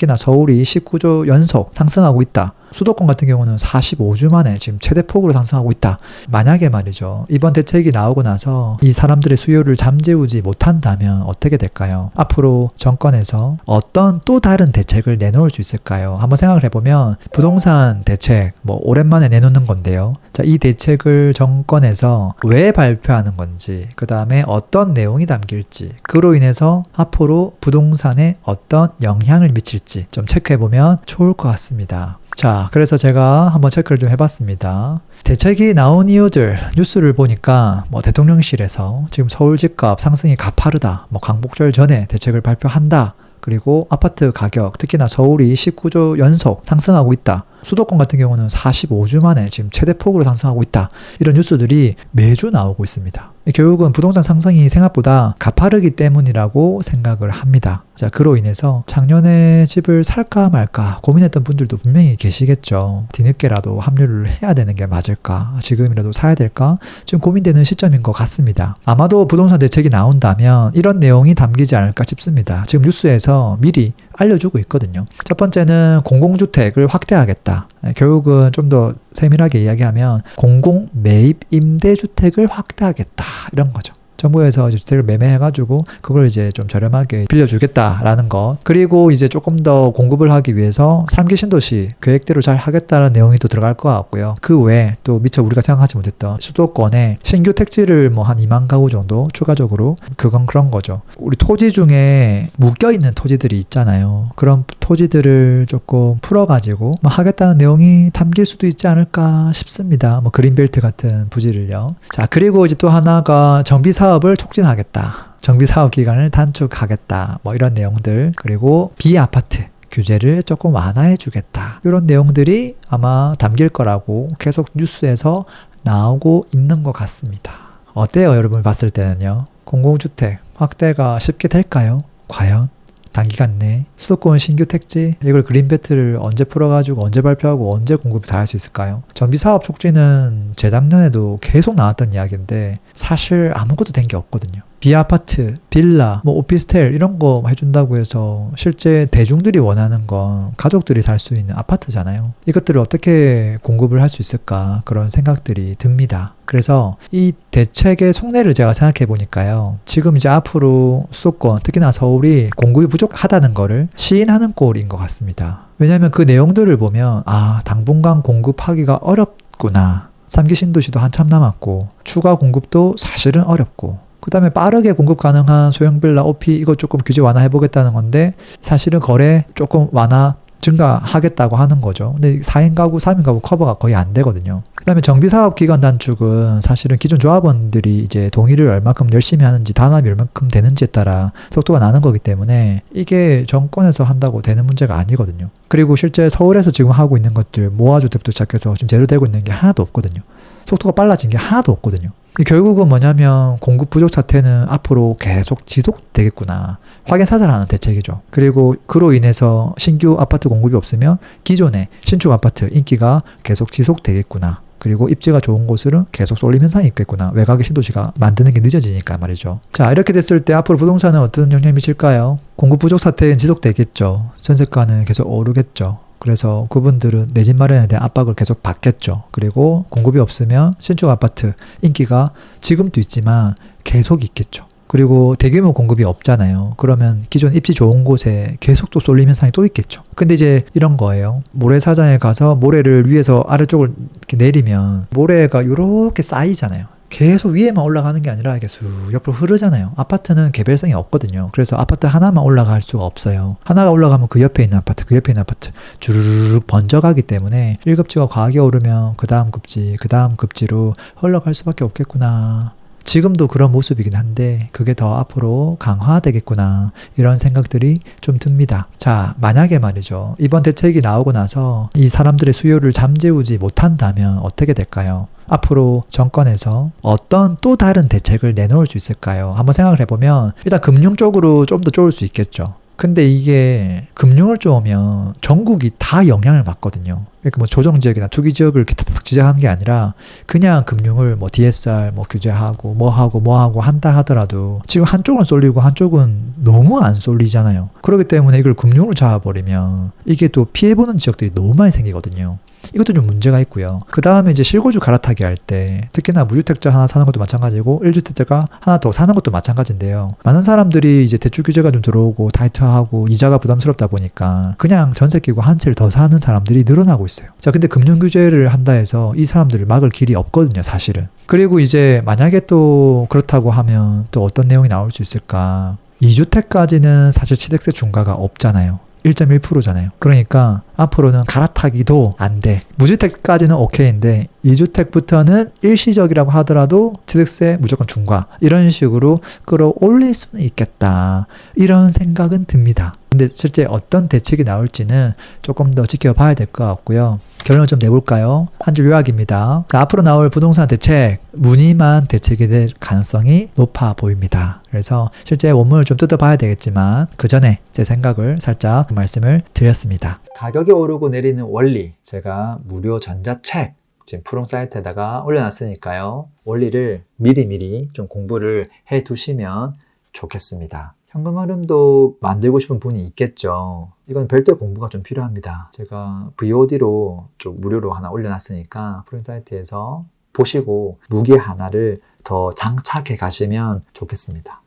특히나 서울이 19주 연속 상승하고 있다. 수도권 같은 경우는 45주 만에 지금 최대 폭으로 상승하고 있다. 만약에 말이죠. 이번 대책이 나오고 나서 이 사람들의 수요를 잠재우지 못한다면 어떻게 될까요? 앞으로 정권에서 어떤 또 다른 대책을 내놓을 수 있을까요? 한번 생각을 해보면 부동산 대책, 뭐 오랜만에 내놓는 건데요. 자, 이 대책을 정권에서 왜 발표하는 건지, 그 다음에 어떤 내용이 담길지, 그로 인해서 앞으로 부동산에 어떤 영향을 미칠지 좀 체크해보면 좋을 것 같습니다. 자, 그래서 제가 한번 체크를 좀 해봤습니다. 대책이 나온 이유들 뉴스를 보니까 뭐 대통령실에서 지금 서울 집값 상승이 가파르다, 뭐 광복절 전에 대책을 발표한다. 그리고 아파트 가격, 특히나 서울이 19주 연속 상승하고 있다. 수도권 같은 경우는 45주 만에 지금 최대 폭으로 상승하고 있다. 이런 뉴스들이 매주 나오고 있습니다. 결국은 부동산 상승이 생각보다 가파르기 때문이라고 생각을 합니다. 자, 그로 인해서 작년에 집을 살까 말까 고민했던 분들도 분명히 계시겠죠. 뒤늦게라도 합류를 해야 되는 게 맞을까? 지금이라도 사야 될까? 지금 고민되는 시점인 것 같습니다. 아마도 부동산 대책이 나온다면 이런 내용이 담기지 않을까 싶습니다. 지금 뉴스에서 미리 알려주고 있거든요. 첫 번째는 공공주택을 확대하겠다. 결국은 좀 더 세밀하게 이야기하면 공공 매입 임대주택을 확대하겠다. 이런 거죠. 정부에서 주택을 매매해가지고 그걸 이제 좀 저렴하게 빌려주겠다라는 것. 그리고 이제 조금 더 공급을 하기 위해서 3기 신도시 계획대로 잘 하겠다는 내용이 또 들어갈 것 같고요. 그 외에 또 미처 우리가 생각하지 못했던 수도권에 신규 택지를 뭐 한 2만 가구 정도 추가적으로 그건 그런 거죠. 우리 토지 중에 묶여 있는 토지들이 있잖아요. 그런 토지들을 조금 풀어가지고 뭐 하겠다는 내용이 담길 수도 있지 않을까 싶습니다. 뭐 그린벨트 같은 부지를요. 자 그리고 이제 또 하나가 정비 사 업을 촉진하겠다. 정비 사업 기간을 단축하겠다. 뭐 이런 내용들 그리고 비아파트 규제를 조금 완화해 주겠다. 이런 내용들이 아마 담길 거라고 계속 뉴스에서 나오고 있는 것 같습니다. 어때요, 여러분 봤을 때는요? 공공주택 확대가 쉽게 될까요? 과연? 단기간 내 수도권 신규 택지 이걸 그린벨트를 언제 풀어가지고 언제 발표하고 언제 공급이 다 할 수 있을까요? 정비 사업 촉진은 재작년에도 계속 나왔던 이야기인데 사실 아무것도 된 게 없거든요. 비아파트, 빌라, 뭐 오피스텔 이런 거 해준다고 해서 실제 대중들이 원하는 건 가족들이 살 수 있는 아파트잖아요. 이것들을 어떻게 공급을 할 수 있을까 그런 생각들이 듭니다. 그래서 이 대책의 속내를 제가 생각해 보니까요. 지금 이제 앞으로 수도권, 특히나 서울이 공급이 부족하다는 거를 시인하는 꼴인 것 같습니다. 왜냐하면 그 내용들을 보면 아 당분간 공급하기가 어렵구나. 3기 신도시도 한참 남았고 추가 공급도 사실은 어렵고 그 다음에 빠르게 공급 가능한 소형 빌라, 오피 이거 조금 규제 완화해 보겠다는 건데 사실은 거래 조금 완화 증가하겠다고 하는 거죠. 근데 4인 가구, 3인 가구 커버가 거의 안 되거든요. 그 다음에 정비사업 기간 단축은 사실은 기존 조합원들이 이제 동의를 얼마큼 열심히 하는지 단합이 얼마큼 되는지에 따라 속도가 나는 거기 때문에 이게 정권에서 한다고 되는 문제가 아니거든요. 그리고 실제 서울에서 지금 하고 있는 것들 모아주택도 시작해서 지금 제로되고 있는 게 하나도 없거든요. 속도가 빨라진 게 하나도 없거든요. 결국은 뭐냐면 공급 부족 사태는 앞으로 계속 지속되겠구나. 확인 사살하는 대책이죠. 그리고 그로 인해서 신규 아파트 공급이 없으면 기존의 신축 아파트 인기가 계속 지속되겠구나. 그리고 입지가 좋은 곳으로 계속 쏠림 현상이 있겠구나. 외곽의 신도시가 만드는 게 늦어지니까 말이죠. 자, 이렇게 됐을 때 앞으로 부동산은 어떤 영향을 미칠까요? 공급 부족 사태는 지속되겠죠. 전세가는 계속 오르겠죠. 그래서 그분들은 내 집 마련에 대한 압박을 계속 받겠죠. 그리고 공급이 없으면 신축 아파트 인기가 지금도 있지만 계속 있겠죠. 그리고 대규모 공급이 없잖아요. 그러면 기존 입지 좋은 곳에 계속 또 쏠림 현상이 또 있겠죠. 근데 이제 이런 거예요. 모래사장에 가서 모래를 위에서 아래쪽을 이렇게 내리면 모래가 이렇게 쌓이잖아요. 계속 위에만 올라가는 게 아니라 이게 쑥 옆으로 흐르잖아요. 아파트는 개별성이 없거든요. 그래서 아파트 하나만 올라갈 수가 없어요. 하나가 올라가면 그 옆에 있는 아파트, 그 옆에 있는 아파트 주르륵 번져가기 때문에 1급지가 과하게 오르면 그 다음 급지, 그 다음 급지로 흘러갈 수밖에 없겠구나. 지금도 그런 모습이긴 한데 그게 더 앞으로 강화되겠구나 이런 생각들이 좀 듭니다. 자 만약에 말이죠 이번 대책이 나오고 나서 이 사람들의 수요를 잠재우지 못한다면 어떻게 될까요? 앞으로 정권에서 어떤 또 다른 대책을 내놓을 수 있을까요? 한번 생각을 해보면 일단 금융 쪽으로 좀더 좋을 수 있겠죠. 근데 이게 금융을 쪼으면 전국이 다 영향을 받거든요. 그러니까 뭐 조정 지역이나 투기 지역을 이렇게 탁탁 지정하는 게 아니라 그냥 금융을 뭐 DSR 뭐 규제하고 뭐 하고 뭐 하고 한다 하더라도 지금 한쪽은 쏠리고 한쪽은 너무 안 쏠리잖아요. 그렇기 때문에 이걸 금융으로 잡아버리면 이게 또 피해보는 지역들이 너무 많이 생기거든요. 이것도 좀 문제가 있고요. 그 다음에 이제 실거주 갈아타기 할 때 특히나 무주택자 하나 사는 것도 마찬가지고 1주택자가 하나 더 사는 것도 마찬가지인데요. 많은 사람들이 이제 대출 규제가 좀 들어오고 타이트하고 이자가 부담스럽다 보니까 그냥 전세 끼고 한 채를 더 사는 사람들이 늘어나고 있어요. 자, 근데 금융 규제를 한다 해서 이 사람들을 막을 길이 없거든요, 사실은. 그리고 이제 만약에 또 그렇다고 하면 또 어떤 내용이 나올 수 있을까? 2주택까지는 사실 취득세 중과가 없잖아요. 1.1%잖아요. 그러니까 앞으로는 갈아타기도 안 돼. 무주택까지는 오케이인데 2주택부터는 일시적이라고 하더라도 취득세 무조건 중과 이런 식으로 끌어올릴 수는 있겠다. 이런 생각은 듭니다. 근데 실제 어떤 대책이 나올지는 조금 더 지켜봐야 될 것 같고요. 결론을 좀 내볼까요? 한 줄 요약입니다. 자, 앞으로 나올 부동산 대책, 무늬만 대책이 될 가능성이 높아 보입니다. 그래서 실제 원문을 좀 뜯어봐야 되겠지만 그 전에 제 생각을 살짝 말씀을 드렸습니다. 가격이 오르고 내리는 원리, 제가 무료 전자책 지금 푸른 사이트에다가 올려놨으니까요. 원리를 미리미리 좀 공부를 해 두시면 좋겠습니다. 현금 흐름도 만들고 싶은 분이 있겠죠. 이건 별도의 공부가 좀 필요합니다. 제가 VOD로 좀 무료로 하나 올려놨으니까 푸른 사이트에서 보시고 무기 하나를 더 장착해 가시면 좋겠습니다.